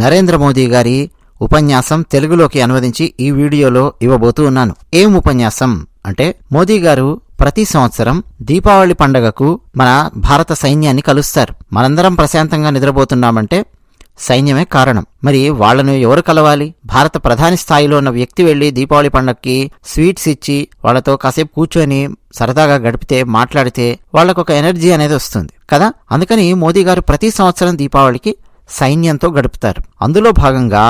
నరేంద్ర మోదీ గారి ఉపన్యాసం తెలుగులోకి అనువదించి ఈ వీడియోలో ఇవ్వబోతూ ఉన్నాను. ఏం ఉపన్యాసం? అంటే మోదీ గారు ప్రతి సంవత్సరం దీపావళి పండగకు మన భారత సైన్యాన్ని కలుస్తారు. మనందరం ప్రశాంతంగా నిద్రపోతున్నామంటే సైన్యమే కారణం. మరి వాళ్ళను ఎవరు కలవాలి? భారత ప్రధాని స్థాయిలో ఉన్న వ్యక్తి వెళ్ళి దీపావళి పండగకి స్వీట్స్ ఇచ్చి వాళ్ళతో కాసేపు కూర్చొని సరదాగా గడిపితే మాట్లాడితే వాళ్ళకు ఒక ఎనర్జీ అనేది వస్తుంది. కదా? అందుకని మోదీ గారు ప్రతి సంవత్సరం దీపావళికి సైన్యంతో గడుపుతారు. అందులో భాగంగా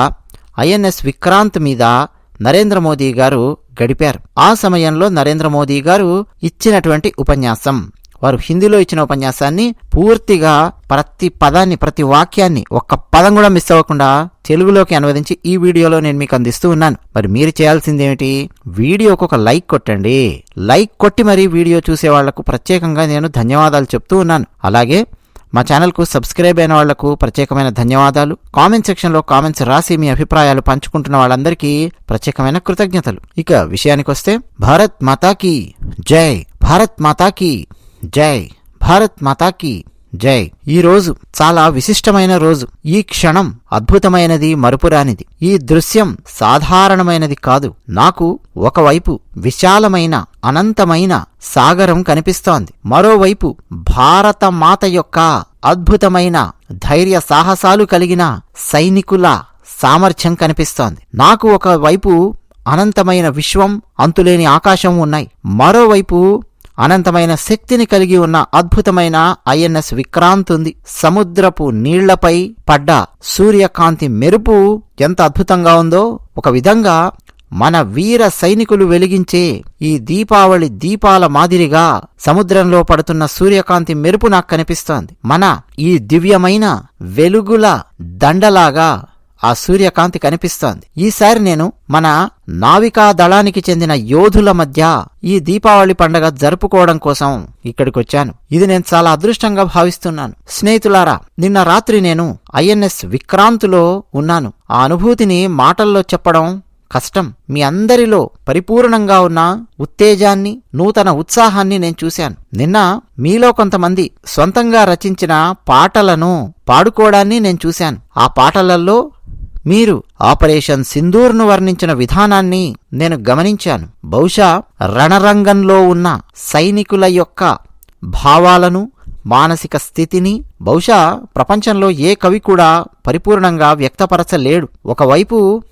ఐఎన్ఎస్ విక్రాంత్ మీద నరేంద్ర మోదీ గారు గడిపారు. ఆ సమయంలో నరేంద్ర మోదీ గారు ఇచ్చినటువంటి ఉపన్యాసం వారు హిందీలో ఇచ్చిన ఉపన్యాసాన్ని పూర్తిగా ప్రతి పదాన్ని ప్రతి వాక్యాన్ని ఒక్క పదం కూడా మిస్ అవ్వకుండా తెలుగులోకి అనువదించి ఈ వీడియోలో నేను మీకు అందిస్తూ ఉన్నాను. మరి మీరు చేయాల్సిందేమిటి వీడియోకు ఒక లైక్ కొట్టండి. లైక్ కొట్టి మరీ వీడియో చూసే వాళ్ళకు ప్రత్యేకంగా నేను ధన్యవాదాలు చెప్తూ ఉన్నాను. అలాగే మా ఛానల్కు సబ్స్క్రైబ్ అయిన వాళ్ళకు ప్రత్యేకమైన ధన్యవాదాలు. కామెంట్ సెక్షన్లో కామెంట్స్ రాసి మీ అభిప్రాయాలు పంచుకుంటున్న వాళ్ళందరికీ ప్రత్యేకమైన కృతజ్ఞతలు. ఇక విషయానికొస్తే భారత్ మాతాకి జై భారత్ మాతాకి జై భారత్ మాతాకి జై. ఈ రోజు చాలా విశిష్టమైన రోజు. ఈ క్షణం అద్భుతమైనది మరుపురానిది. ఈ దృశ్యం సాధారణమైనది కాదు. నాకు ఒకవైపు విశాలమైన అనంతమైన సాగరం కనిపిస్తోంది. మరోవైపు భారతమాత యొక్క అద్భుతమైన ధైర్య సాహసాలు కలిగిన సైనికుల సామర్థ్యం కనిపిస్తోంది. నాకు ఒకవైపు అనంతమైన విశ్వం అంతులేని ఆకాశం ఉన్నాయి. మరోవైపు అనంతమైన శక్తిని కలిగి ఉన్న అద్భుతమైన ఐఎన్ఎస్ విక్రాంత్ ఉంది. సముద్రపు నీళ్ళపై పడ్డ సూర్యకాంతి మెరుపు ఎంత అద్భుతంగా ఉందో ఒక విధంగా మన వీర సైనికులు వెలిగించే ఈ దీపావళి దీపాల మాదిరిగా సముద్రంలో పడుతున్న సూర్యకాంతి మెరుపు నాకు కనిపిస్తోంది. మన ఈ దివ్యమైన వెలుగుల దండలాగా ఆ సూర్యకాంతి కనిపిస్తోంది. ఈసారి నేను మన నావికా దళానికి చెందిన యోధుల మధ్య ఈ దీపావళి పండగ జరుపుకోవడం కోసం ఇక్కడికొచ్చాను. ఇది నేను చాలా అదృష్టంగా భావిస్తున్నాను. స్నేహితులారా నిన్న రాత్రి నేను ఐఎన్ఎస్ విక్రాంతులో ఉన్నాను. ఆ అనుభూతిని మాటల్లో చెప్పడం కష్టం. మీ అందరిలో పరిపూర్ణంగా ఉన్న ఉత్తేజాన్ని నూతన ఉత్సాహాన్ని నేను చూశాను. నిన్న మీలో కొంతమంది సొంతంగా రచించిన పాటలను పాడుకోవడాన్ని నేను చూశాను. ఆ పాటలలో మీరు ఆపరేషన్ సింధూర్ను వర్ణించిన విధానాన్ని నేను గమనించాను. బహుశా రణరంగంలో ఉన్న సైనికుల యొక్క భావాలను మానసిక స్థితిని బహుశా ప్రపంచంలో ఏ కవి కూడా పరిపూర్ణంగా వ్యక్తపరచలేడు. ఒకవైపు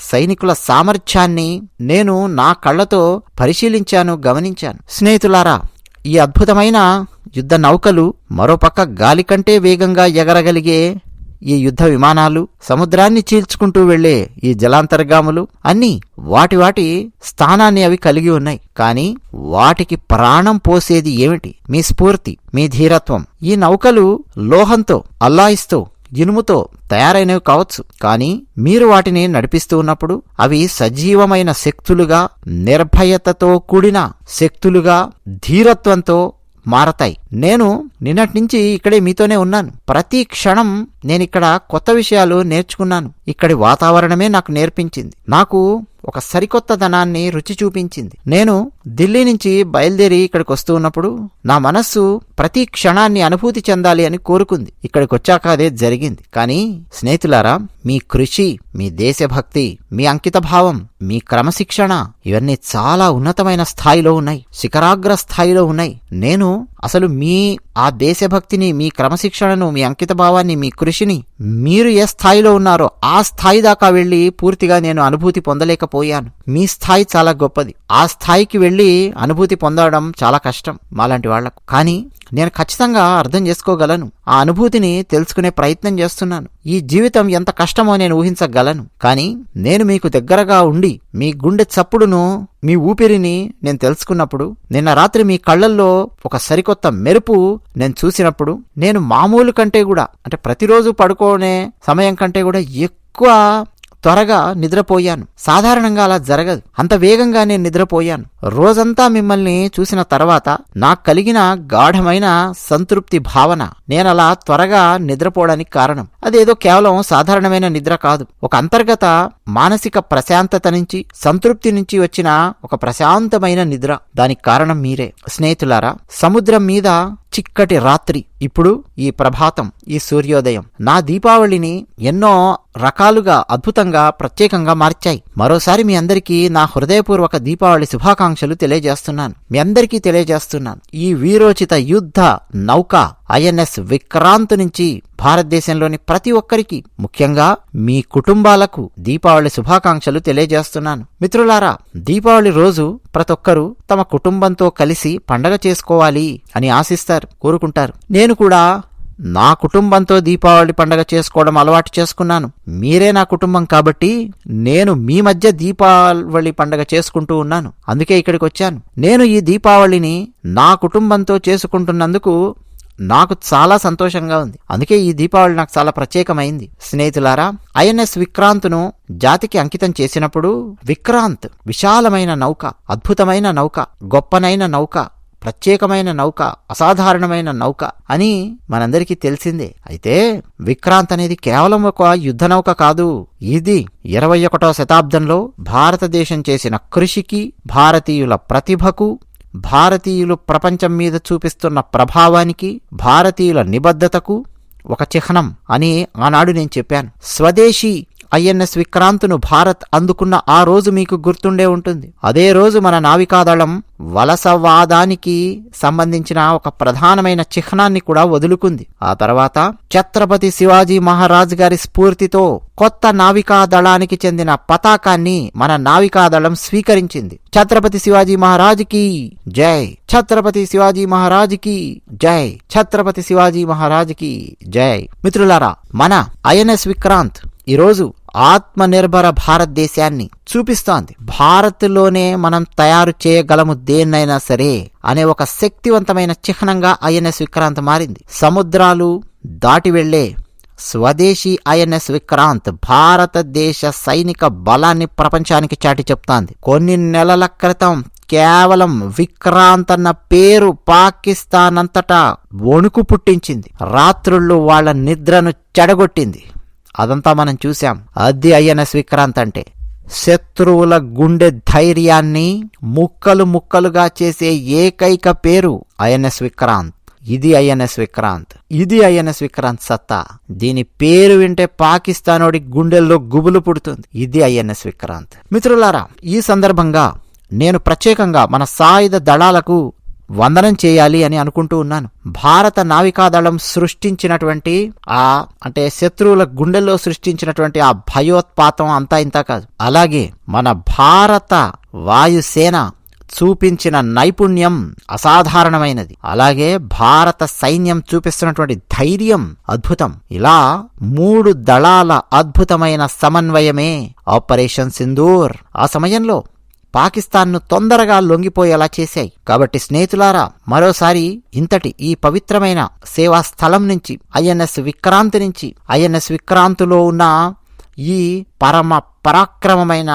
సైనికుల సామర్థ్యాన్ని నేను నా కళ్ళతో పరిశీలించాను గమనించాను. స్నేహితులారా ఈ అద్భుతమైన యుద్ధ నౌకలు మరోపక్క గాలి కంటే వేగంగా ఎగరగలిగే ఈ యుద్ధ విమానాలు సముద్రాన్ని చీల్చుకుంటూ వెళ్ళే ఈ జలాంతర్గాములు అన్నీ వాటి వాటి స్థానాన్ని అవి కలిగి ఉన్నాయి. కాని వాటికి ప్రాణం పోసేది ఏమిటి? మీ స్ఫూర్తి మీ ధీరత్వం. ఈ నౌకలు లోహంతో అల్లాయిస్తో ఇనుముతో తయారైనవి కావచ్చు. కానీ మీరు వాటిని నడిపిస్తూ ఉన్నప్పుడు అవి సజీవమైన శక్తులుగా నిర్భయతతో కూడిన శక్తులుగా ధీరత్వంతో మారతాయి. నేను నిన్నటి నుంచి ఇక్కడే మీతోనే ఉన్నాను. ప్రతి క్షణం నేను ఇక్కడ కొత్త విషయాలు నేర్చుకున్నాను. ఇక్కడి వాతావరణమే నాకు నేర్పించింది. నాకు ఒక సరికొత్త ధనాన్ని రుచి చూపించింది. నేను ఢిల్లీ నుంచి బయలుదేరి ఇక్కడికి వస్తూ ఉన్నప్పుడు నా మనస్సు ప్రతి క్షణాన్ని అనుభూతి చెందాలి అని కోరుకుంది. ఇక్కడికి వచ్చాక అదే జరిగింది. కానీ స్నేహితులారా మీ కృషి మీ దేశభక్తి మీ అంకిత భావం మీ క్రమశిక్షణ ఇవన్నీ చాలా ఉన్నతమైన స్థాయిలో ఉన్నాయి. శిఖరాగ్ర స్థాయిలో ఉన్నాయి. నేను అసలు మీ ఆ దేశభక్తిని మీ క్రమశిక్షణను మీ అంకిత భావాన్ని మీ కృషిని మీరు ఏ స్థాయిలో ఉన్నారో ఆ స్థాయి దాకా వెళ్ళి పూర్తిగా నేను అనుభూతి పొందలేకపోయాను. మీ స్థాయి చాలా గొప్పది. ఆ స్థాయికి వెళ్ళి అనుభూతి పొందడం చాలా కష్టం మాలాంటి వాళ్ళకు. కానీ నేను ఖచ్చితంగా అర్థం చేసుకోగలను. ఆ అనుభూతిని తెలుసుకునే ప్రయత్నం చేస్తున్నాను. ఈ జీవితం ఎంత కష్టమో నేను ఊహించగలను. కానీ నేను మీకు దగ్గరగా ఉండి మీ గుండె చప్పుడును మీ ఊపిరిని నేను తెలుసుకున్నప్పుడు నిన్న రాత్రి మీ కళ్ళల్లో ఒక సరికొత్త మెరుపు నేను చూసినప్పుడు నేను మామూలు కంటే కూడా అంటే ప్రతిరోజు పడుకోనే సమయం కంటే కూడా ఎక్కువ త్వరగా నిద్రపోయాను. సాధారణంగా అలా జరగదు. అంత వేగంగా నేను నిద్రపోయాను. రోజంతా మిమ్మల్ని చూసిన తర్వాత నాకు కలిగిన గాఢమైన సంతృప్తి భావన నేనలా త్వరగా నిద్రపోవడానికి కారణం. అదేదో కేవలం సాధారణమైన నిద్ర కాదు. ఒక అంతర్గత మానసిక ప్రశాంతత నుంచి సంతృప్తి నుంచి వచ్చిన ఒక ప్రశాంతమైన నిద్ర. దానికి కారణం మీరే. స్నేహితులారా సముద్రం మీద చిక్కటి రాత్రి. ఇప్పుడు ఈ ప్రభాతం ఈ సూర్యోదయం. నా దీపావళిని ఎన్నో రకాలుగా అద్భుతంగా ప్రత్యేకంగా మార్చాయి. మరోసారి మీ అందరికీ నా హృదయపూర్వక దీపావళి శుభాకాంక్షలు తెలియజేస్తున్నాను. మీ అందరికీ తెలియజేస్తున్నాను. ఈ వీరోచిత యుద్ధ నౌక ఐఎన్ఎస్ విక్రాంత్ నుంచి భారతదేశంలోని ప్రతి ఒక్కరికి ముఖ్యంగా మీ కుటుంబాలకు దీపావళి శుభాకాంక్షలు తెలియజేస్తున్నాను. మిత్రులారా దీపావళి రోజు ప్రతి ఒక్కరూ తమ కుటుంబంతో కలిసి పండగ చేసుకోవాలి అని ఆశిస్తారు కోరుకుంటారు. నేను కూడా నా కుటుంబంతో దీపావళి పండగ చేసుకోవడం అలవాటు చేసుకున్నాను. మీరే నా కుటుంబం కాబట్టి నేను మీ మధ్య దీపావళి పండగ చేసుకుంటూ ఉన్నాను. అందుకే ఇక్కడికి వచ్చాను. నేను ఈ దీపావళిని నా కుటుంబంతో చేసుకుంటున్నందుకు నాకు చాలా సంతోషంగా ఉంది. అందుకే ఈ దీపావళి నాకు చాలా ప్రత్యేకమైంది. స్నేహితులారా ఐఎన్ఎస్ విక్రాంత్ను జాతికి అంకితం చేసినప్పుడు విక్రాంత్ విశాలమైన నౌక అద్భుతమైన నౌక గొప్పనైన నౌక ప్రత్యేకమైన నౌక అసాధారణమైన నౌక అని మనందరికీ తెలిసిందే. అయితే విక్రాంత్ అనేది కేవలం ఒక యుద్ధ నౌక కాదు. ఇది ఇరవై ఒకటో శతాబ్దంలో భారతదేశం చేసిన కృషికి భారతీయుల ప్రతిభకు భారతీయులు ప్రపంచం మీద చూపిస్తున్న ప్రభావానికి భారతీయుల నిబద్ధతకు ఒక చిహ్నం అని ఆనాడు నేను చెప్పాను. స్వదేశీ ఐఎన్ఎస్ విక్రాంత్ను భారత్ అందుకున్న ఆ రోజు మీకు గుర్తుండే ఉంటుంది. అదే రోజు మన నావికాదళం వలసవాదానికి సంబంధించిన ఒక ప్రధానమైన చిహ్నాన్ని కూడా వదులుకుంది. ఆ తర్వాత ఛత్రపతి శివాజీ మహారాజ్ గారి స్ఫూర్తితో కొత్త నావికాదళానికి చెందిన పతాకాన్ని మన నావికాదళం స్వీకరించింది. ఛత్రపతి శివాజీ మహారాజ్కి జై. ఛత్రపతి శివాజీ మహారాజ్కి జై. ఛత్రపతి శివాజీ మహారాజ్కి జై. మిత్రులారా మన ఐఎన్ఎస్ విక్రాంత్ ఈరోజు ఆత్మనిర్భర భారతదేశాన్ని చూపిస్తోంది. భారత్లోనే మనం తయారు చేయగలము దేన్నైనా సరే అనే ఒక శక్తివంతమైన చిహ్నంగా ఐఎన్ఎస్ విక్రాంత్ మారింది. సముద్రాలు దాటి వెళ్ళే స్వదేశీ ఐఎన్ఎస్ విక్రాంత్ భారతదేశ సైనిక బలాన్ని ప్రపంచానికి చాటి చెప్తాంది. కొన్ని నెలల క్రితం కేవలం విక్రాంత్ అన్న పేరు పాకిస్తాన్ అంతటా వణుకు పుట్టించింది. రాత్రుళ్ళు వాళ్ళ నిద్రను చెడగొట్టింది. అదంతా మనం చూశాం. అది ఐఎన్ఎస్ విక్రాంత్ అంటే శత్రువుల గుండె ధైర్యాన్ని ముక్కలు ముక్కలుగా చేసే ఏకైక పేరు ఐఎన్ఎస్ విక్రాంత్ ఇది ఐఎన్ఎస్ విక్రాంత్ ఇది ఐఎన్ఎస్ విక్రాంత్ సత్తా. దీని పేరు వింటే పాకిస్తానోడి గుండెల్లో గుబులు పుడుతుంది. ఇది ఐఎన్ఎస్ విక్రాంత్ మిత్రులారా ఈ సందర్భంగా నేను ప్రత్యేకంగా మన సాయుధ దళాలకు వందనం చేయాలి అని అనుకుంటూ ఉన్నాను. భారత నావికాదళం సృష్టించినటువంటి ఆ అంటే శత్రువుల గుండెల్లో సృష్టించినటువంటి ఆ భయోత్పాతం అంతా ఇంత కాదు. అలాగే మన భారత వాయుసేన చూపించిన నైపుణ్యం అసాధారణమైనది. అలాగే భారత సైన్యం చూపిస్తున్నటువంటి ధైర్యం అద్భుతం. ఇలా మూడు దళాల అద్భుతమైన సమన్వయమే ఆపరేషన్ సింధూర్. ఆ సమయంలో పాకిస్తాన్ను తొందరగా లొంగిపోయేలా చేశాయి. కాబట్టి స్నేహితులారా మరోసారి ఇంతటి ఈ పవిత్రమైన సేవా స్థలం నుంచి ఐఎన్ఎస్ విక్రాంతి నుంచి ఐఎన్ఎస్ విక్రాంతిలో ఉన్న ఈ పరమ పరాక్రమమైన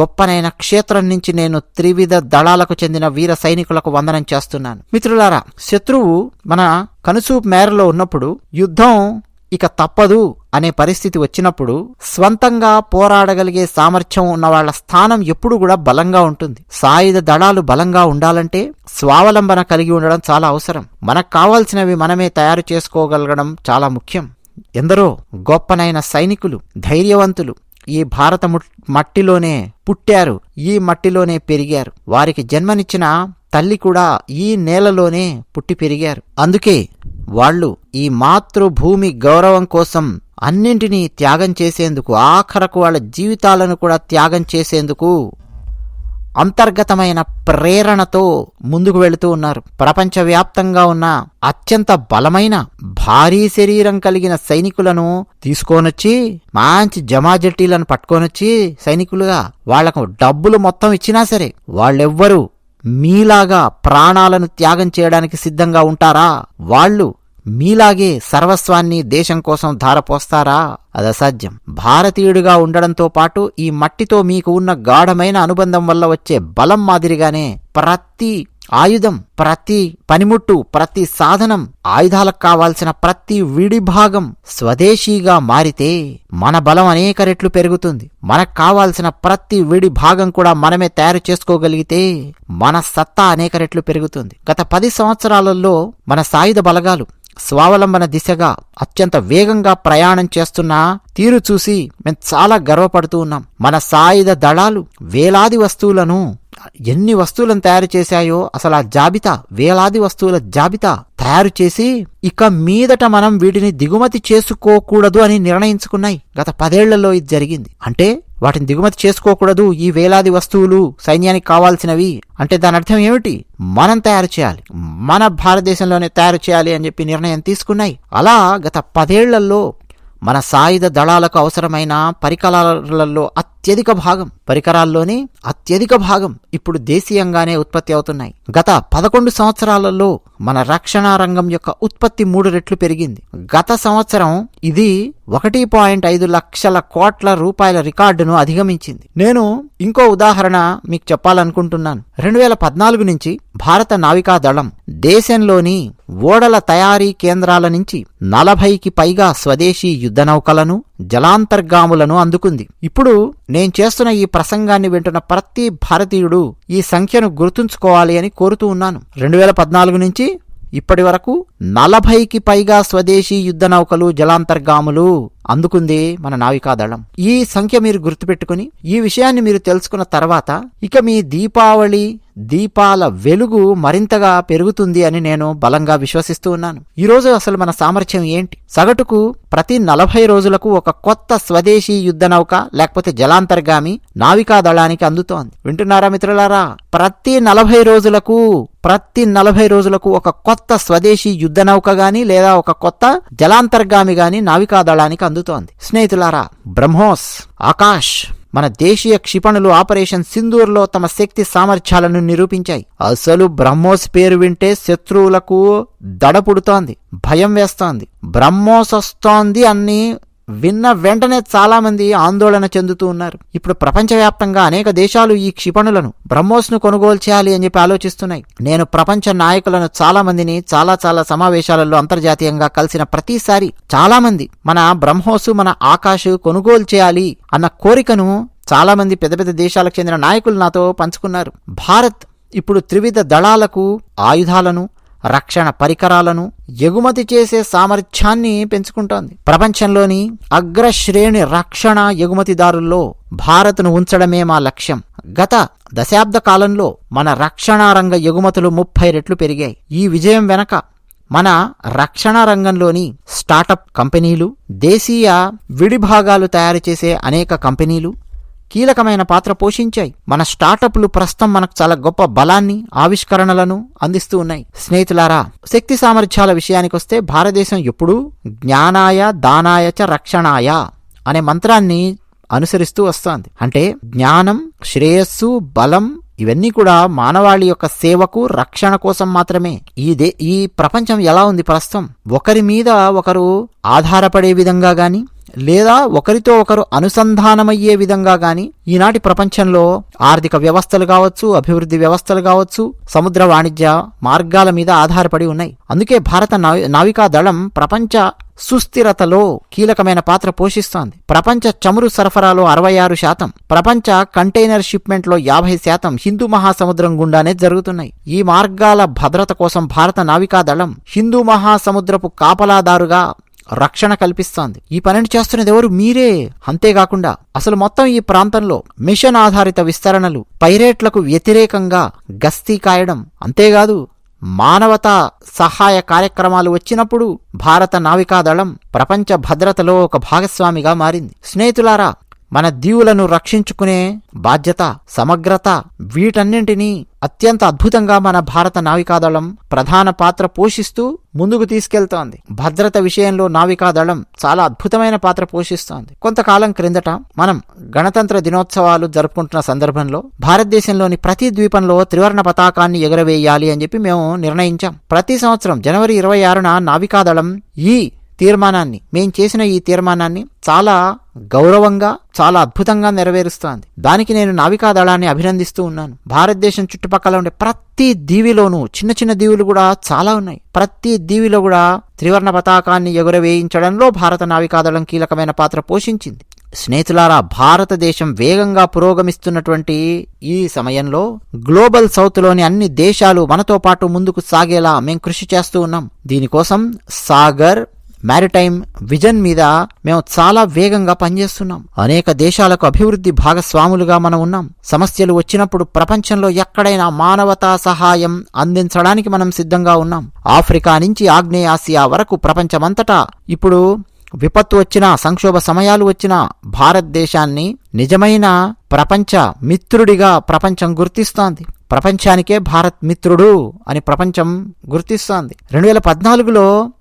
గొప్పనైన క్షేత్రం నుంచి నేను త్రివిధ దళాలకు చెందిన వీర సైనికులకు వందనం చేస్తున్నాను. మిత్రులారా శత్రువు మన కనుసూపు మేరలో ఉన్నప్పుడు యుద్ధం ఇక తప్పదు అనే పరిస్థితి వచ్చినప్పుడు స్వంతంగా పోరాడగలిగే సామర్థ్యం ఉన్న వాళ్ళ స్థానం ఎప్పుడు కూడా బలంగా ఉంటుంది. సాయుధ దళాలు బలంగా ఉండాలంటే స్వావలంబన కలిగి ఉండడం చాలా అవసరం. మనకు కావాల్సినవి మనమే తయారు చేసుకోగలగడం చాలా ముఖ్యం. ఎందరో గొప్పనైన సైనికులు ధైర్యవంతులు ఈ భారత మట్టిలోనే పుట్టారు ఈ మట్టిలోనే పెరిగారు. వారికి జన్మనిచ్చిన తల్లి కూడా ఈ నేలలోనే పుట్టి పెరిగారు. అందుకే వాళ్ళు ఈ మాతృభూమి గౌరవం కోసం అన్నింటినీ త్యాగం చేసేందుకు ఆఖరకు వాళ్ళ జీవితాలను కూడా త్యాగం చేసేందుకు అంతర్గతమైన ప్రేరణతో ముందుకు వెళుతూ ఉన్నారు. ప్రపంచవ్యాప్తంగా ఉన్న అత్యంత బలమైన భారీ శరీరం కలిగిన సైనికులను తీసుకొనొచ్చి మంచి జమాజట్టీలను పట్టుకొనొచ్చి సైనికులుగా వాళ్ళకు డబ్బులు మొత్తం ఇచ్చినా సరే వాళ్ళెవ్వరూ మీలాగా ప్రాణాలను త్యాగం చేయడానికి సిద్ధంగా ఉంటారా? వాళ్ళు మీలాగే సర్వస్వాన్ని దేశం కోసం ధారపోస్తారా? అది అసాధ్యం భారతీయుడిగా ఉండడంతో పాటు ఈ మట్టితో మీకు ఉన్న గాఢమైన అనుబంధం వల్ల వచ్చే బలం మాదిరిగానే ప్రతి ఆయుధం ప్రతి పనిముట్టు ప్రతి సాధనం ఆయుధాలకు కావాల్సిన ప్రతి విడి భాగం స్వదేశీగా మారితే మన బలం అనేక రెట్లు పెరుగుతుంది. మనకు కావాల్సిన ప్రతి విడి భాగం కూడా మనమే తయారు చేసుకోగలిగితే మన సత్తా అనేక రెట్లు పెరుగుతుంది. గత పది సంవత్సరాలలో మన సాయుధ బలగాలు స్వావలంబన దిశగా అత్యంత వేగంగా ప్రయాణం చేస్తున్న తీరు చూసి మేము చాలా గర్వపడుతూ ఉన్నాం. మన సాయుధ దళాలు వేలాది వస్తువులను ఎన్ని వస్తువులను తయారు చేశాయో అసలు ఆ జాబితా వేలాది వస్తువుల జాబితా తయారు చేసి ఇక మీదట మనం వీటిని దిగుమతి చేసుకోకూడదు అని నిర్ణయించుకున్నాయి. గత పదేళ్ళలో ఇది జరిగింది. అంటే వాటిని దిగుమతి చేసుకోకూడదు. ఈ వేలాది వస్తువులు సైన్యానికి కావాల్సినవి. అంటే దాని అర్థం ఏమిటి? మనం తయారు చేయాలి. మన భారతదేశంలోనే తయారు చేయాలి అని చెప్పి నిర్ణయం తీసుకున్నాయి. అలా గత పదేళ్ళలో మన సాయుధ దళాలకు అవసరమైన పరికరాలలో అత్యధిక భాగం పరికరాల్లోనే అత్యధిక భాగం ఇప్పుడు దేశీయంగానే ఉత్పత్తి అవుతున్నాయి. గత పదకొండు సంవత్సరాలలో మన రక్షణ రంగం యొక్క ఉత్పత్తి మూడు రెట్లు పెరిగింది. గత సంవత్సరం ఇది ఒకటి పాయింట్ ఐదు లక్షల కోట్ల రూపాయల రికార్డును అధిగమించింది. నేను ఇంకో ఉదాహరణ మీకు చెప్పాలనుకుంటున్నాను. రెండు వేల పద్నాలుగు నుంచి భారత నావికా దళం దేశంలోని ఓడల తయారీ కేంద్రాల నుంచి నలభైకి పైగా స్వదేశీ యుద్ధ నౌకలను జలాంతర్గాములను అందుకుంది. ఇప్పుడు నేను చేస్తున్న ఈ ప్రసంగాన్ని వింటున్న ప్రతి భారతీయుడు ఈ సంఖ్యను గుర్తుంచుకోవాలి అని కోరుతూ ఉన్నాను. రెండు వేల పద్నాలుగు నుంచి ఇప్పటి వరకు నలభైకి పైగా స్వదేశీ యుద్ధ నౌకలు జలాంతర్గాములు అందుకుంది మన నావికాదళం. ఈ సంఖ్య మీరు గుర్తుపెట్టుకుని ఈ విషయాన్ని మీరు తెలుసుకున్న తర్వాత ఇక మీ దీపావళి దీపాల వెలుగు మరింతగా పెరుగుతుంది అని నేను బలంగా విశ్వసిస్తూ ఉన్నాను. ఈరోజు అసలు మన సామర్థ్యం ఏంటి? సగటుకు ప్రతి నలభై రోజులకు ఒక కొత్త స్వదేశీ యుద్ధ నౌక లేకపోతే జలాంతర్గామి నావికా దళానికి అందుతోంది. వింటున్నారా మిత్రులారా? ప్రతి నలభై రోజులకు ప్రతి నలభై రోజులకు ఒక కొత్త స్వదేశీ యుద్ధ నౌక గాని లేదా ఒక కొత్త జలాంతర్గామి గాని నావికా దళానికి అందుతోంది. స్నేహితులారా బ్రహ్మోస్ ఆకాష్ మన దేశీయ క్షిపణులు ఆపరేషన్ సింధూర్లో తమ శక్తి సామర్థ్యాలను నిరూపించాయి. అసలు బ్రహ్మోస్ పేరు వింటే శత్రువులకు దడ పుడుతోంది భయం వేస్తోంది. బ్రహ్మోస్ వస్తోంది అన్ని విన్న వెంటనే చాలామంది ఆందోళన చెందుతూ ఉన్నారు. ఇప్పుడు ప్రపంచవ్యాప్తంగా అనేక దేశాలు ఈ క్షిపణులను బ్రహ్మోస్ను కొనుగోలు చేయాలి అని చెప్పి ఆలోచిస్తున్నాయి. నేను ప్రపంచ నాయకులను చాలామందిని చాలా చాలా సమావేశాలలో అంతర్జాతీయంగా కలిసిన ప్రతిసారి చాలామంది మన బ్రహ్మోసు మన ఆకాశ్ కొనుగోలు చేయాలి అన్న కోరికను చాలామంది పెద్ద పెద్ద దేశాలకు చెందిన నాయకులు నాతో పంచుకున్నారు. భారత్ ఇప్పుడు త్రివిధ దళాలకు ఆయుధాలను రక్షణ పరికరాలను ఎగుమతి చేసే సామర్థ్యాన్ని పెంచుకుంటోంది. ప్రపంచంలోని అగ్రశ్రేణి రక్షణ ఎగుమతిదారుల్లో భారత్ను ఉంచడమే మా లక్ష్యం. గత దశాబ్ద కాలంలో మన రక్షణ రంగ ఎగుమతులు ముప్పై రెట్లు పెరిగాయి. ఈ విజయం వెనక మన రక్షణ రంగంలోని స్టార్టప్ కంపెనీలు దేశీయ విడిభాగాలు తయారు చేసే అనేక కంపెనీలు కీలకమైన పాత్ర పోషించాయి. మన స్టార్టప్లు ప్రస్తుతం మనకు చాలా గొప్ప బలాన్ని ఆవిష్కరణలను అందిస్తూ ఉన్నాయి. స్నేహితులారా శక్తి సామర్థ్యాల విషయానికొస్తే భారతదేశం ఎప్పుడూ జ్ఞానాయ దానాయ చ రక్షణాయ అనే మంత్రాన్ని అనుసరిస్తూ వస్తోంది. అంటే జ్ఞానం శ్రేయస్సు బలం ఇవన్నీ కూడా మానవాళి యొక్క సేవకు రక్షణ కోసం మాత్రమే. ఈ దే ఈ ప్రపంచం ఎలా ఉంది ప్రస్తుతం? ఒకరి మీద ఒకరు ఆధారపడే విధంగా గాని లేదా ఒకరితో ఒకరు అనుసంధానమయ్యే విధంగా గాని ఈనాటి ప్రపంచంలో ఆర్థిక వ్యవస్థలు కావచ్చు అభివృద్ధి వ్యవస్థలు కావచ్చు సముద్ర వాణిజ్య మార్గాల మీద ఆధారపడి ఉన్నాయి. అందుకే భారత నావికా దళం ప్రపంచ సుస్థిరతలో కీలకమైన పాత్ర పోషిస్తోంది. ప్రపంచ చమురు సరఫరాలో అరవై ఆరు శాతం ప్రపంచ కంటైనర్ షిప్మెంట్లో యాభై శాతం హిందూ మహాసముద్రం గుండానే జరుగుతున్నాయి. ఈ మార్గాల భద్రత కోసం భారత నావికా దళం హిందూ మహాసముద్రపు కాపలాదారుగా రక్షణ కల్పిస్తోంది. ఈ పనిని చేస్తున్నది ఎవరు? మీరే. అంతేకాకుండా అసలు మొత్తం ఈ ప్రాంతంలో మిషన్ ఆధారిత విస్తరణలు పైరేట్లకు వ్యతిరేకంగా గస్తీ కాయడం అంతేకాదు మానవతా సహాయ కార్యక్రమాలు వచ్చినప్పుడు భారత నావికాదళం ప్రపంచ భద్రతలో ఒక భాగస్వామిగా మారింది. స్నేహితులారా మన దీవులను రక్షించుకునే బాధ్యత సమగ్రత వీటన్నింటినీ అత్యంత అద్భుతంగా మన భారత నావికాదళం ప్రధాన పాత్ర పోషిస్తూ ముందుకు తీసుకెళ్తోంది. భద్రత విషయంలో నావికాదళం చాలా అద్భుతమైన పాత్ర పోషిస్తోంది. కొంతకాలం క్రిందట మనం గణతంత్ర దినోత్సవాలు జరుపుకుంటున్న సందర్భంలో భారతదేశంలోని ప్రతి ద్వీపంలో త్రివర్ణ పతాకాన్ని ఎగరవేయాలి అని చెప్పి మేము నిర్ణయించాం. ప్రతి సంవత్సరం జనవరి ఇరవై ఆరున నావికాదళం ఈ తీర్మానాన్ని మేం చేసిన ఈ తీర్మానాన్ని చాలా గౌరవంగా చాలా అద్భుతంగా నెరవేరుస్తోంది. దానికి నేను నావికా దళాన్ని అభినందిస్తూ ఉన్నాను. భారతదేశం చుట్టుపక్కల ఉండే ప్రతి దీవిలోనూ చిన్న చిన్న దీవులు కూడా చాలా ఉన్నాయి. ప్రతి దీవిలో కూడా త్రివర్ణ పతాకాన్ని ఎగురవేయించడంలో భారత నావికాదళం కీలకమైన పాత్ర పోషించింది. స్నేహితులారా భారతదేశం వేగంగా పురోగమిస్తున్నటువంటి ఈ సమయంలో గ్లోబల్ సౌత్లోని అన్ని దేశాలు మనతో పాటు ముందుకు సాగేలా మేం కృషి చేస్తూ ఉన్నాం. దీనికోసం సాగర్ మ్యారిటైమ్ విజన్ మీద మేము చాలా వేగంగా పనిచేస్తున్నాం. అనేక దేశాలకు అభివృద్ధి భాగస్వాములుగా మనం ఉన్నాం. సమస్యలు వచ్చినప్పుడు ప్రపంచంలో ఎక్కడైనా మానవతా సహాయం అందించడానికి మనం సిద్ధంగా ఉన్నాం. ఆఫ్రికా నుంచి ఆగ్నేయాసియా వరకు ప్రపంచమంతటా ఇప్పుడు విపత్తు వచ్చినా సంక్షోభ సమయాలు వచ్చినా భారతదేశాన్ని నిజమైన ప్రపంచ మిత్రుడిగా ప్రపంచం గుర్తిస్తోంది. ప్రపంచానికే భారత్ మిత్రుడు అని ప్రపంచం గుర్తిస్తోంది. రెండు వేల పద్నాలుగులో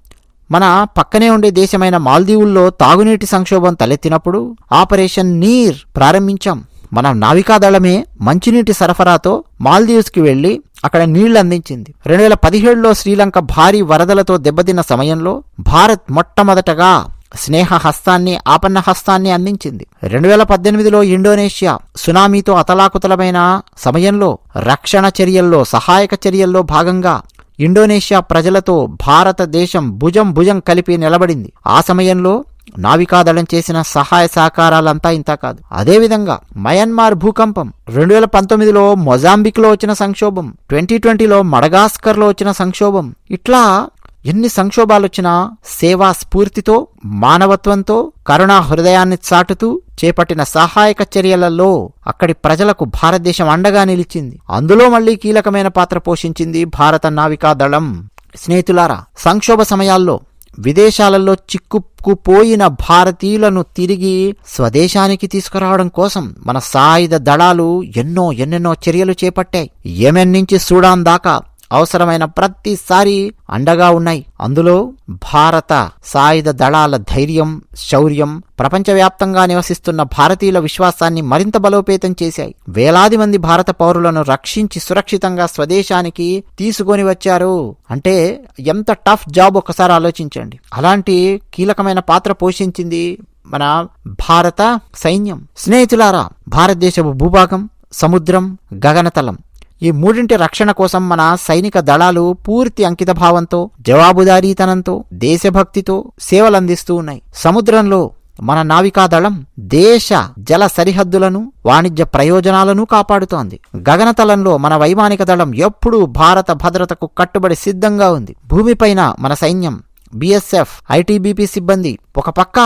మన పక్కనే ఉండే దేశమైన మాల్దీవుల్లో తాగునీటి సంక్షోభం తలెత్తినప్పుడు ఆపరేషన్ నీర్ ప్రారంభించాం. మన నావికాదళమే మంచినీటి సరఫరాతో మాల్దీవ్స్కి వెళ్ళి అక్కడ నీళ్ళు అందించింది రెండు వేల పదిహేడులో శ్రీలంక భారీ వరదలతో దెబ్బతిన్న సమయంలో భారత్ మొట్టమొదటగా స్నేహ హస్తాన్ని ఆపన్న హస్తాన్ని అందించింది. రెండు వేల పద్దెనిమిదిలో ఇండోనేషియా సునామీతో అతలాకుతలమైన సమయంలో రక్షణ చర్యల్లో సహాయక చర్యల్లో భాగంగా ఇండోనేషియా ప్రజలతో భారతదేశం భుజం భుజం కలిపి నిలబడింది. ఆ సమయంలో నావికాదళం చేసిన సహాయ సహకారాలంతా ఇంత కాదు. అదేవిధంగా మయన్మార్ భూకంపం రెండు వేల పంతొమ్మిదిలో మొజాంబిక్లో వచ్చిన సంక్షోభం ట్వంటీ ట్వంటీలో మడగాస్కర్లో వచ్చిన సంక్షోభం ఇట్లా ఎన్ని సంక్షోభాలొచ్చినా సేవా స్ఫూర్తితో మానవత్వంతో కరుణా హృదయాన్ని చాటుతూ చేపట్టిన సహాయక చర్యలలో అక్కడి ప్రజలకు భారతదేశం అండగా నిలిచింది. అందులో మళ్ళీ కీలకమైన పాత్ర పోషించింది భారత నావికా దళం. స్నేహితులారా సంక్షోభ సమయాల్లో విదేశాలలో చిక్కుకుపోయిన భారతీయులను తిరిగి స్వదేశానికి తీసుకురావడం కోసం మన సాయుధ దళాలు ఎన్నో ఎన్నెన్నో చర్యలు చేపట్టాయి. యెమెన్ నుంచి సూడాన్ దాకా అవసరమైన ప్రతిసారి అండగా ఉన్నాయి. అందులో భారత సాయుధ దళాల ధైర్యం శౌర్యం ప్రపంచవ్యాప్తంగా నివసిస్తున్న భారతీయుల విశ్వాసాన్ని మరింత బలోపేతం చేశాయి. వేలాది మంది భారత పౌరులను రక్షించి సురక్షితంగా స్వదేశానికి తీసుకొని వచ్చారు. అంటే ఎంత టఫ్ జాబ్ ఒకసారి ఆలోచించండి. అలాంటి కీలకమైన పాత్ర పోషించింది మన భారత సైన్యం. స్నేహితులారా భారతదేశపు భూభాగం సముద్రం గగనతలం. ఈ మూడింటి రక్షణ కోసం మన సైనిక దళాలు పూర్తి అంకితభావంతో జవాబుదారీతనంతో దేశభక్తితో సేవలందిస్తూ ఉన్నాయి. సముద్రంలో మన నావికాదళం దేశ జల సరిహద్దులను వాణిజ్య ప్రయోజనాలను కాపాడుతోంది. గగనతలంలో మన వైమానిక దళం ఎప్పుడూ భారత భద్రతకు కట్టుబడి సిద్ధంగా ఉంది. భూమిపైన మన సైన్యం బీఎస్ఎఫ్ ఐటీబీపీ సిబ్బంది. ఒక పక్క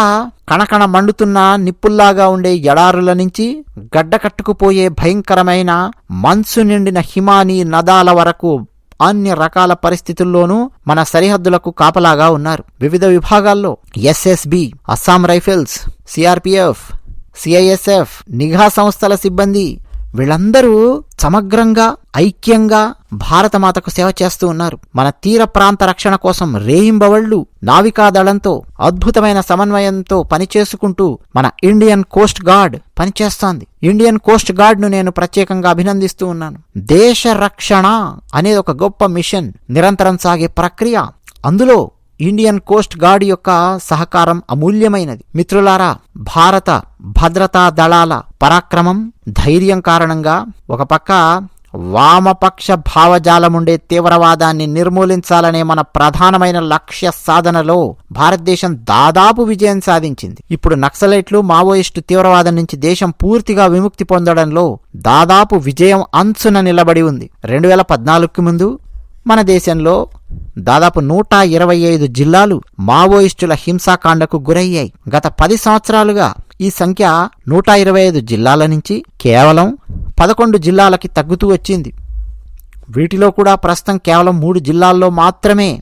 కణకణ మండుతున్న నిప్పుల్లాగా ఉండే ఎడారుల నుంచి గడ్డకట్టుకుపోయే భయంకరమైన మంచు నిండిన హిమానీ నదాల వరకు అన్ని రకాల పరిస్థితుల్లోనూ మన సరిహద్దులకు కాపలాగా ఉన్నారు. వివిధ విభాగాల్లో SSB Assam rifles CRPF CISF నిఘా సంస్థల సిబ్బంది వీళ్ళందరూ సమగ్రంగా ఐక్యంగా భారతమాతకు సేవ చేస్తూ ఉన్నారు. మన తీర ప్రాంత రక్షణ కోసం రేయింబవళ్ళు నావికాదళంతో అద్భుతమైన సమన్వయంతో పనిచేసుకుంటూ మన ఇండియన్ కోస్ట్ గార్డ్ పనిచేస్తోంది. ఇండియన్ కోస్ట్ గార్డ్ను నేను ప్రత్యేకంగా అభినందిస్తూ ఉన్నాను. దేశ రక్షణ అనేది ఒక గొప్ప మిషన్ నిరంతరం సాగే ప్రక్రియ. అందులో ఇండియన్ కోస్ట్ గార్డ్ యొక్క సహకారం అమూల్యమైనది. మిత్రులారా భారత భద్రతా దళాల పరాక్రమం ధైర్యం కారణంగా ఒక పక్క వామపక్ష భావజాలముండే తీవ్రవాదాన్ని నిర్మూలించాలనే మన ప్రధానమైన లక్ష్య సాధనలో భారతదేశం దాదాపు విజయం సాధించింది. ఇప్పుడు నక్సలైట్లు మావోయిస్టు తీవ్రవాదం నుంచి దేశం పూర్తిగా విముక్తి పొందడంలో దాదాపు విజయం అంచున నిలబడి ఉంది. రెండు వేల పద్నాలుగుకి ముందు మన దేశంలో దాదాపు నూట ఇరవై ఐదు జిల్లాలు మావోయిస్టుల హింసాకాండకు గురయ్యాయి. గత పది సంవత్సరాలుగా ఈ సంఖ్య నూట ఇరవై ఐదు జిల్లాల నుంచి కేవలం పదకొండు జిల్లాలకి తగ్గుతూ వచ్చింది. వీటిలో కూడా ప్రస్తుతం కేవలం మూడు జిల్లాల్లో మాత్రమే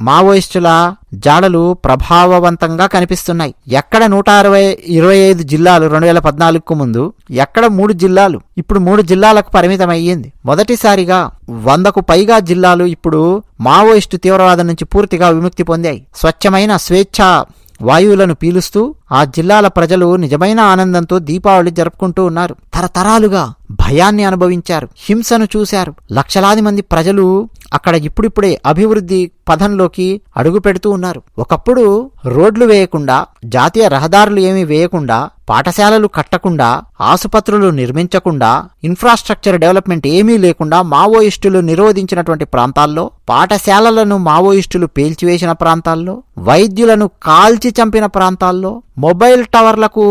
మావోయిస్టుల జాడలు ప్రభావవంతంగా కనిపిస్తున్నాయి. ఎక్కడ నూట అరవై ఇరవై ఐదు జిల్లాలు రెండు వేల పద్నాలుగుకు ముందు ఎక్కడ మూడు జిల్లాలు ఇప్పుడు మూడు జిల్లాలకు పరిమితం అయ్యింది మొదటిసారిగా వందకు పైగా జిల్లాలు ఇప్పుడు మావోయిస్టు తీవ్రవాదం నుంచి పూర్తిగా విముక్తి పొందాయి. స్వచ్ఛమైన స్వేచ్ఛ వాయువులను పీలుస్తూ ఆ జిల్లాల ప్రజలు నిజమైన ఆనందంతో దీపావళి జరుపుకుంటూ ఉన్నారు. తరతరాలుగా భయాన్ని అనుభవించారు. హింసను చూశారు. లక్షలాది మంది ప్రజలు అక్కడ ఇప్పుడిప్పుడే అభివృద్ధి పథంలోకి అడుగు పెడుతూ ఉన్నారు. ఒకప్పుడు రోడ్లు వేయకుండా జాతీయ రహదారులు ఏమీ వేయకుండా పాఠశాలలు కట్టకుండా ఆసుపత్రులు నిర్మించకుండా ఇన్ఫ్రాస్ట్రక్చర్ డెవలప్మెంట్ ఏమీ లేకుండా మావోయిస్టులు నిరోధించినటువంటి ప్రాంతాల్లో పాఠశాలలను మావోయిస్టులు పేల్చివేసిన ప్రాంతాల్లో వైద్యులను కాల్చి చంపిన ప్రాంతాల్లో మొబైల్ టవర్లకు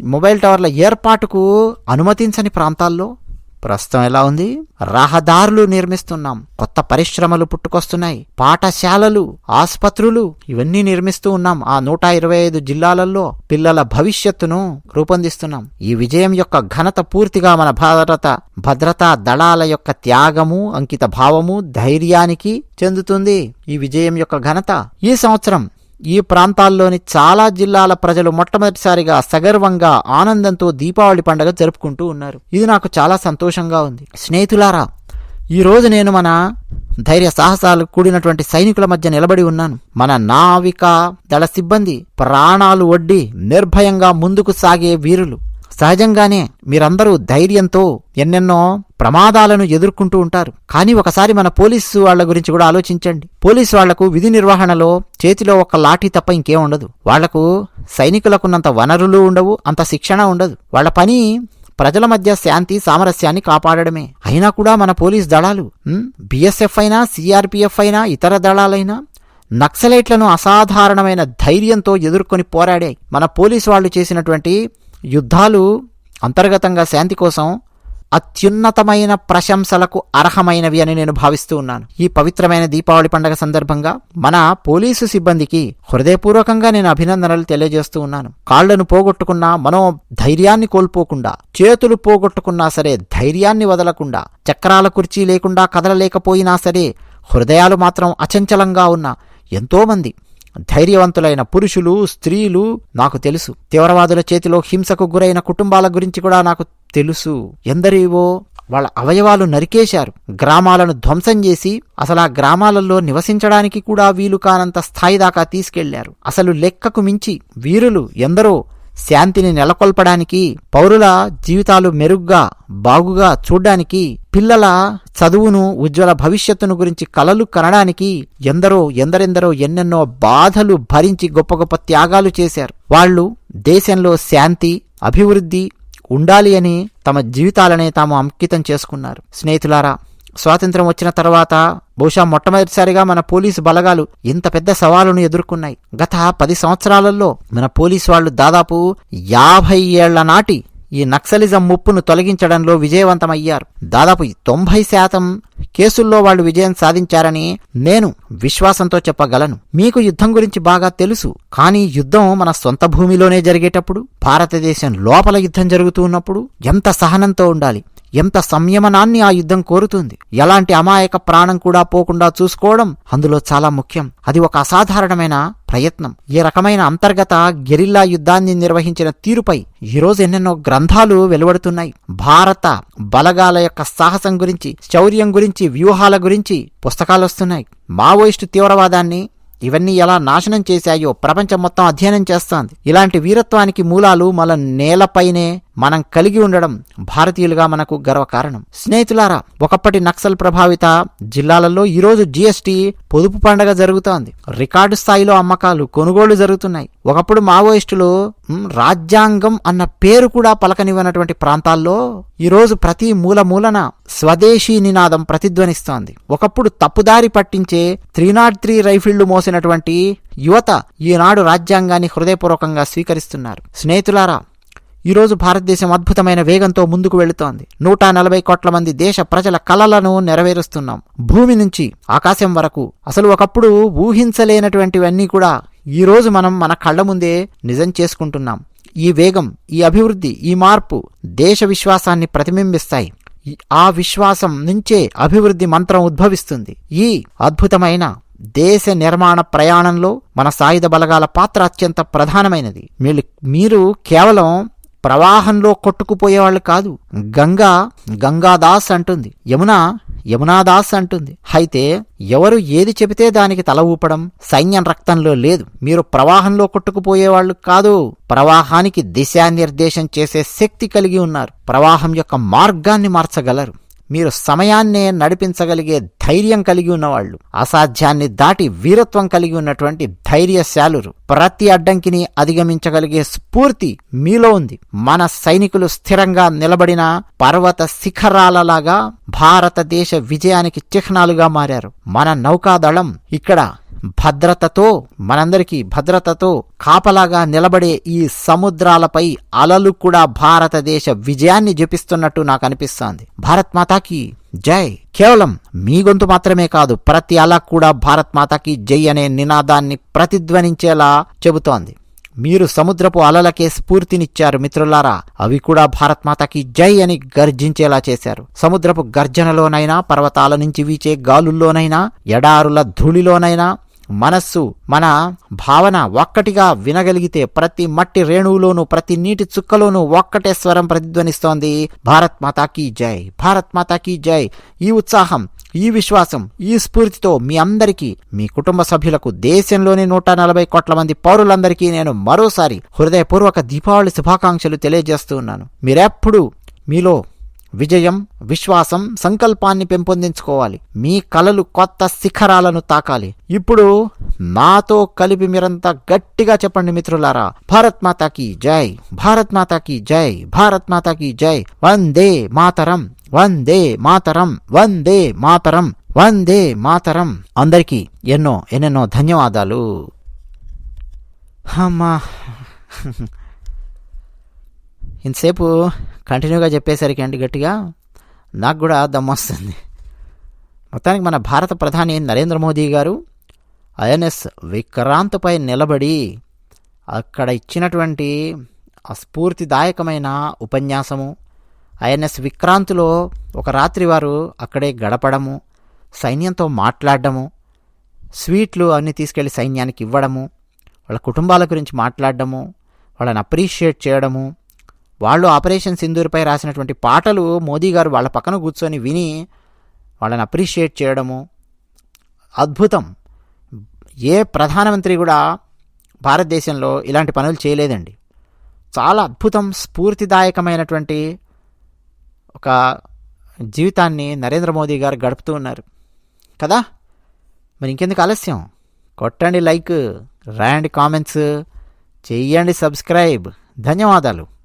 మొబైల్ టవర్ల ఏర్పాటుకు అనుమతించని ప్రాంతాల్లో ప్రస్తుతం ఎలా ఉంది? రహదారులు నిర్మిస్తున్నాం. కొత్త పరిశ్రమలు పుట్టుకొస్తున్నాయి. పాఠశాలలు ఆసుపత్రులు ఇవన్నీ నిర్మిస్తూ ఉన్నాం. ఆ నూట ఇరవై ఐదు జిల్లాలలో పిల్లల భవిష్యత్తును రూపొందిస్తున్నాం. ఈ విజయం యొక్క ఘనత పూర్తిగా మన భారత భద్రతా దళాల యొక్క త్యాగము అంకిత భావము ధైర్యానికి చెందుతుంది. ఈ విజయం యొక్క ఘనత ఈ సంవత్సరం ఈ ప్రాంతాల్లోని చాలా జిల్లాల ప్రజలు మొట్టమొదటిసారిగా సగర్వంగా ఆనందంతో దీపావళి పండుగ జరుపుకుంటూ ఉన్నారు. ఇది నాకు చాలా సంతోషంగా ఉంది. స్నేహితులారా ఈ రోజు నేను మన ధైర్య సాహసాలు కూడినటువంటి సైనికుల మధ్య నిలబడి ఉన్నాను. మన నావిక దళ సిబ్బంది ప్రాణాలు ఒడ్డి నిర్భయంగా ముందుకు సాగే వీరులు. సహజంగానే మీరందరూ ధైర్యంతో ఎన్నెన్నో ప్రమాదాలను ఎదుర్కొంటూ ఉంటారు. కానీ ఒకసారి మన పోలీసు వాళ్ళ గురించి కూడా ఆలోచించండి. పోలీసు వాళ్ళకు విధి నిర్వహణలో చేతిలో ఒక లాఠీ తప్ప ఇంకేం ఉండదు. వాళ్ళకు సైనికులకున్నంత వనరులు ఉండవు అంత శిక్షణ ఉండదు. వాళ్ళ పని ప్రజల మధ్య శాంతి సామరస్యాన్ని కాపాడడమే. అయినా కూడా మన పోలీస్ దళాలు బిఎస్ఎఫ్ అయినా సిఆర్పిఎఫ్ అయినా ఇతర దళాలైనా నక్సలైట్లను అసాధారణమైన ధైర్యంతో ఎదుర్కొని పోరాడాయి. మన పోలీసు వాళ్ళు చేసినటువంటి యుద్ధాలు అంతర్గతంగా శాంతి కోసం అత్యున్నతమైన ప్రశంసలకు అర్హమైనవి అని నేను భావిస్తూ ఉన్నాను. ఈ పవిత్రమైన దీపావళి పండగ సందర్భంగా మన పోలీసు సిబ్బందికి హృదయపూర్వకంగా నేను అభినందనలు తెలియజేస్తూ ఉన్నాను. కాళ్ళను పోగొట్టుకున్నా మనో ధైర్యాన్ని కోల్పోకుండా చేతులు పోగొట్టుకున్నా సరే ధైర్యాన్ని వదలకుండా చక్రాల కుర్చీ లేకుండా కదలలేకపోయినా సరే హృదయాలు మాత్రం అచంచలంగా ఉన్న ఎంతోమంది ధైర్యవంతులైన పురుషులు స్త్రీలు నాకు తెలుసు. తీవ్రవాదుల చేతిలో హింసకు గురైన కుటుంబాల గురించి కూడా నాకు తెలుసు. ఎందరివో వాళ్ళ అవయవాలు నరికేశారు. గ్రామాలను ధ్వంసం చేసి అసలు ఆ గ్రామాలలో నివసించడానికి కూడా వీలు కానంత స్థాయి దాకా తీసుకెళ్ళారు. అసలు లెక్కకు మించి వీరులు ఎందరో శాంతిని నెలకొల్పడానికి పౌరుల జీవితాలు మెరుగ్గా బాగుగా చూడ్డానికి పిల్లల చదువును ఉజ్వల భవిష్యత్తును గురించి కలలు కనడానికి ఎందరో ఎందరెందరో ఎన్నెన్నో బాధలు భరించి గొప్ప గొప్ప త్యాగాలు చేశారు. వాళ్ళు దేశంలో శాంతి అభివృద్ధి ఉండాలి అని తమ జీవితాలనే తాము అంకితం చేసుకున్నారు. స్నేహితులారా స్వాతంత్రం వచ్చిన తర్వాత బహుశా మొట్టమొదటిసారిగా మన పోలీసు బలగాలు ఇంత పెద్ద సవాలును ఎదుర్కొన్నాయి. గత పది సంవత్సరాలలో మన పోలీసు వాళ్ళు దాదాపు యాభై ఏళ్ళ నాటి ఈ నక్సలిజం ముప్పును తొలగించడంలో విజయవంతమయ్యారు. దాదాపు తొంభై శాతం కేసుల్లో వాళ్ళు విజయం సాధించారని నేను విశ్వాసంతో చెప్పగలను. మీకు యుద్ధం గురించి బాగా తెలుసు. కానీ యుద్ధం మన సొంత భూమిలోనే జరిగేటప్పుడు భారతదేశం లోపల యుద్ధం జరుగుతూ ఉన్నప్పుడు ఎంత సహనంతో ఉండాలి? ఎంత సంయమనాన్ని ఆ యుద్ధం కోరుతుంది? ఎలాంటి అమాయక ప్రాణం కూడా పోకుండా చూసుకోవడం అందులో చాలా ముఖ్యం. అది ఒక అసాధారణమైన ప్రయత్నం. ఈ రకమైన అంతర్గత గెరిల్లా యుద్ధాన్ని నిర్వహించిన తీరుపై ఈరోజు ఎన్నెన్నో గ్రంథాలు వెలువడుతున్నాయి. భారత బలగాల యొక్క సాహసం గురించి శౌర్యం గురించి వ్యూహాల గురించి పుస్తకాలు వస్తున్నాయి. మావోయిస్టు తీవ్రవాదాన్ని ఇవన్నీ ఎలా నాశనం చేశాయో ప్రపంచం మొత్తం అధ్యయనం చేస్తోంది. ఇలాంటి వీరత్వానికి మూలాలు మన నేలపైనే మనం కలిగి ఉండడం భారతీయులుగా మనకు గర్వకారణం. స్నేహితులారా ఒకప్పటి నక్సల్ ప్రభావిత జిల్లాలలో ఈరోజు జీఎస్టీ పొదుపు పండగ జరుగుతోంది. రికార్డు స్థాయిలో అమ్మకాలు కొనుగోళ్ళు జరుగుతున్నాయి. ఒకప్పుడు మావోయిస్టులు రాజ్యాంగం అన్న పేరు కూడా పలకనివ్వనటువంటి ప్రాంతాల్లో ఈరోజు ప్రతి మూల మూలన స్వదేశీ నినాదం ప్రతిధ్వనిస్తోంది. ఒకప్పుడు తప్పుదారి పట్టించే త్రీ నాట్ త్రీ రైఫిళ్ళు మోసినటువంటి యువత ఈనాడు రాజ్యాంగాన్ని హృదయపూర్వకంగా స్వీకరిస్తున్నారు. స్నేహితులారా ఈరోజు భారతదేశం అద్భుతమైన వేగంతో ముందుకు వెళుతోంది. నూట నలభై కోట్ల మంది దేశ ప్రజల కలలను నెరవేరుస్తున్నాం. భూమి నుంచి ఆకాశం వరకు అసలు ఒకప్పుడు ఊహించలేనటువంటివన్నీ కూడా ఈరోజు మనం మన కళ్ళ ముందే నిజం చేసుకుంటున్నాం. ఈ వేగం ఈ అభివృద్ధి ఈ మార్పు దేశ విశ్వాసాన్ని ప్రతిబింబిస్తాయి. ఆ విశ్వాసం నుంచే అభివృద్ధి మంత్రం ఉద్భవిస్తుంది. ఈ అద్భుతమైన దేశ నిర్మాణ ప్రయాణంలో మన సాయుధ బలగాల పాత్ర అత్యంత ప్రధానమైనది. మీరు మీరు కేవలం ప్రవాహంలో కొట్టుకుపోయేవాళ్ళు కాదు గంగా గంగాదాస్ అంటుంది. యమున యమునాదాస్ అంటుంది. అయితే ఎవరు ఏది చెబితే దానికి తల ఊపడం సైన్యం రక్తంలో లేదు. మీరు ప్రవాహంలో కొట్టుకుపోయేవాళ్ళు కాదు. ప్రవాహానికి దిశానిర్దేశం చేసే శక్తి కలిగి ఉన్నారు. ప్రవాహం యొక్క మార్గాన్ని మార్చగలరు. మీరు సమయాన్నే నడిపించగలిగే ధైర్యం కలిగి ఉన్నవాళ్ళు. అసాధ్యాన్ని దాటి వీరత్వం కలిగి ఉన్నటువంటి ధైర్యశాలురు. ప్రతి అడ్డంకిని అధిగమించగలిగే స్ఫూర్తి మీలో ఉంది. మన సైనికులు స్థిరంగా నిలబడిన పర్వత శిఖరాలలాగా భారతదేశ విజయానికి చిహ్నాలుగా మారారు. మన నౌకాదళం ఇక్కడ భద్రతతో మనందరికీ భద్రతతో కాపలాగా నిలబడే ఈ సముద్రాలపై అలలు కూడా భారతదేశ విజయాన్ని జపిస్తున్నట్టు నాకు అనిపిస్తోంది. భారత్ మాతాకి జై. కేవలం మీ గొంతు మాత్రమే కాదు ప్రతి అల కూడా భారత్ మాతాకి జై అనే నినాదాన్ని ప్రతిధ్వనించేలా చెబుతోంది. మీరు సముద్రపు అలలకే స్ఫూర్తినిచ్చారు మిత్రులారా. అవి కూడా భారత్ మాతకి జై అని గర్జించేలా చేశారు. సముద్రపు గర్జనలోనైనా పర్వతాల నుంచి వీచే గాలుల్లోనైనా ఎడారుల ధూళిలోనైనా మనస్సు మన భావన ఒక్కటిగా వినగలిగితే ప్రతి మట్టి రేణువులోనూ ప్రతి నీటి చుక్కలోనూ ఒక్కటే స్వరం ప్రతిధ్వనిస్తోంది. భారత్ మాతాకి జై భారత్ మాతాకి జై. ఈ ఉత్సాహం ఈ విశ్వాసం ఈ స్ఫూర్తితో మీ అందరికీ మీ కుటుంబ సభ్యులకు దేశంలోని నూట నలభై కోట్ల మంది పౌరులందరికీ నేను మరోసారి హృదయపూర్వక దీపావళి శుభాకాంక్షలు తెలియజేస్తూ ఉన్నాను. మీరెప్పుడు మీలో విజయం విశ్వాసం సంకల్పాన్ని పెంపొందించుకోవాలి. మీ కలలు కొత్త శిఖరాలను తాకాలి. ఇప్పుడు నాతో కలిపి మీరంతా గట్టిగా చెప్పండి మిత్రులారా. భారత్ మాతాకి జై భారత్ మాతాకి జై భారత్ మాతాకి జై. వందే మాతరం వందే మాతరం వందే మాతరం వందే మాతరం. అందరికీ ఎన్నో ఎన్నెన్నో ధన్యవాదాలు. అమ్మా ఇంతసేపు కంటిన్యూగా చెప్పేసరికి అండి గట్టిగా నాకు కూడా దమ్మొస్తుంది మొత్తానికి మన భారత ప్రధాని నరేంద్ర మోదీ గారు ఐఎన్ఎస్ విక్రాంత్పై నిలబడి అక్కడ ఇచ్చినటువంటి స్ఫూర్తిదాయకమైన ఉపన్యాసము ఐఎన్ఎస్ విక్రాంతిలో ఒక రాత్రి వారు అక్కడే గడపడము సైన్యంతో మాట్లాడడము స్వీట్లు అన్నీ తీసుకెళ్ళి సైన్యానికి ఇవ్వడము వాళ్ళ కుటుంబాల గురించి మాట్లాడడము వాళ్ళని అప్రిషియేట్ చేయడము వాళ్ళు ఆపరేషన్ సింధూర్పై రాసినటువంటి పాటలు మోదీ గారు వాళ్ళ పక్కన కూర్చొని విని వాళ్ళని అప్రిషియేట్ చేయడము. అద్భుతం. ఏ ప్రధానమంత్రి కూడా భారతదేశంలో ఇలాంటి పనులు చేయలేదండి. చాలా అద్భుతం స్ఫూర్తిదాయకమైనటువంటి ఒక జీవితాన్ని నరేంద్ర మోదీ గారు గడుపుతూ ఉన్నారు. కదా? మరి ఇంకెందుకు ఆలస్యం? కొట్టండి లైక్ రాయండి కామెంట్స్ చెయ్యండి సబ్స్క్రైబ్. ధన్యవాదాలు.